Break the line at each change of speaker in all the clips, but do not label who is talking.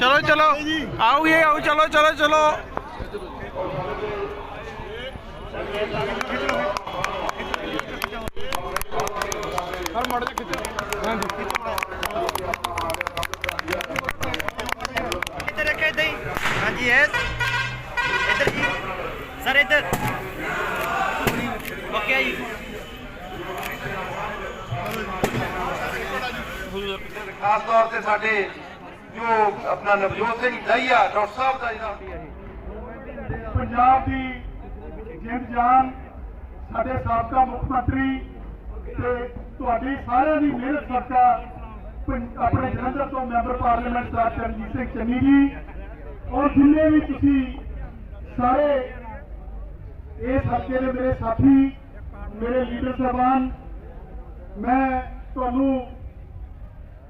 ਚਲੋ ਚਲੋ। ਆਓ ਇਹ ਆਓ, ਚਲੋ ਚਲੋ ਚਲੋ। ਹਰ ਮੜ ਜਾ ਖਿੱਚ ਹਾਂਜੀ
ਇੱਧਰ ਰੱਖੇ ਇੱਧਰ ਹੀ। ਹਾਂਜੀ ਐ ਇੱਧਰ ਜੀ। ਸਰ, ਇੱਧਰ ਓਕੇ ਜੀ
ਖਾਸ ਤੌਰ ਤੇ ਸਾਡੇ ਜੋ ਆਪਣਾ ਨਵਜੋਤ ਸਿੰਘ ਦਹੀਆ ਡਾਕਟਰ ਸਾਹਿਬ ਦਾ ਜਿਹੜਾ
ਪੰਜਾਬ ਦੀ ਜਿੰਦ ਜਾਨ ਸਾਡੇ ਸਾਬਕਾ ਮੁੱਖ ਮੰਤਰੀ ਤੇ ਤੁਹਾਡੀ ਸਾਰਿਆਂ ਦੀ ਮਿਹਨਤ ਸਦਕਾ ਆਪਣੇ ਜਲੰਧਰ ਤੋਂ member parliament sir Charanjit Singh Channi ji ਔਰ ਜਿੰਨੇ ਵੀ ਤੁਸੀਂ ਸਾਰੇ ਇਸ ਹਲਕੇ ਦੇ ਮੇਰੇ ਸਾਥੀ ਮੇਰੇ ਲੀਡਰ ਸਾਹਿਬਾਨ ਮੈਂ ਤੁਹਾਨੂੰ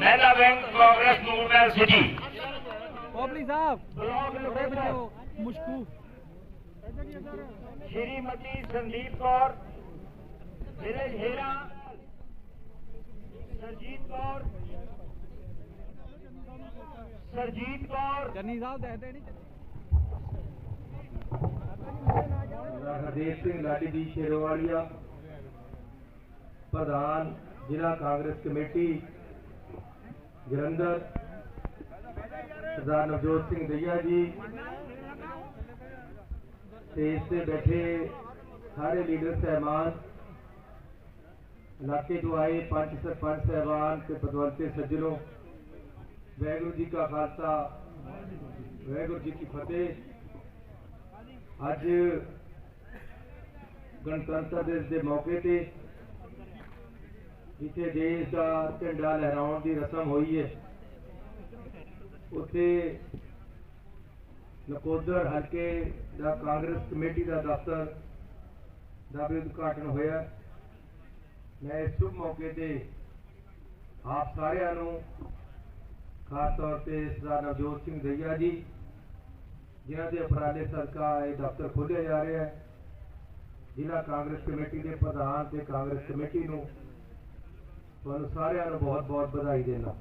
مہلا
بینک کانگریس سنگھ لاڈی جی شیرواڑیا پردھان ضلع کانگریس کمیٹی۔ جلندر سردار نوجوت سنگھ دیا جی اس سے بیٹھے سارے لیڈر صاحبان علاقے جو آئے پانچ سرپنچ صاحبان کے پدوتے سجلوں وحگرو جی کا خالصہ وحگرو جی کی فتح اج گنتنتر دس کے موقع تے ਜਿੱਥੇ ਦੇਸ਼ ਦਾ ਝੰਡਾ ਲਹਿਰਾਉਣ ਦੀ ਰਸਮ ਹੋਈ ਹੈ, ਉੱਥੇ ਨਕੋਦਰ ਹਲਕੇ ਦਾ ਕਾਂਗਰਸ ਕਮੇਟੀ ਦਾ ਦਫ਼ਤਰ ਦਾ ਵੀ ਉਦਘਾਟਨ ਹੋਇਆ। ਮੈਂ ਇਸ ਸ਼ੁਭ ਮੌਕੇ ਤੇ ਆਪ ਸਾਰਿਆਂ ਨੂੰ ਖਾਸ ਤੌਰ ਤੇ ਸਰਦਾਰ ਨਵਜੋਤ ਸਿੰਘ ਦਈਆ ਜੀ, ਜਿਨ੍ਹਾਂ ਦੇ ਉਪਰਾਲੇ ਸਦਕਾ ਇਹ ਦਫ਼ਤਰ ਖੋਲ੍ਹਿਆ ਜਾ ਰਿਹਾ ਹੈ, ਜ਼ਿਲ੍ਹਾ ਕਾਂਗਰਸ ਕਮੇਟੀ ਦੇ ਪ੍ਰਧਾਨ ਤੇ ਕਾਂਗਰਸ ਕਮੇਟੀ ਨੂੰ سارے بہت بہت بدھائی دینا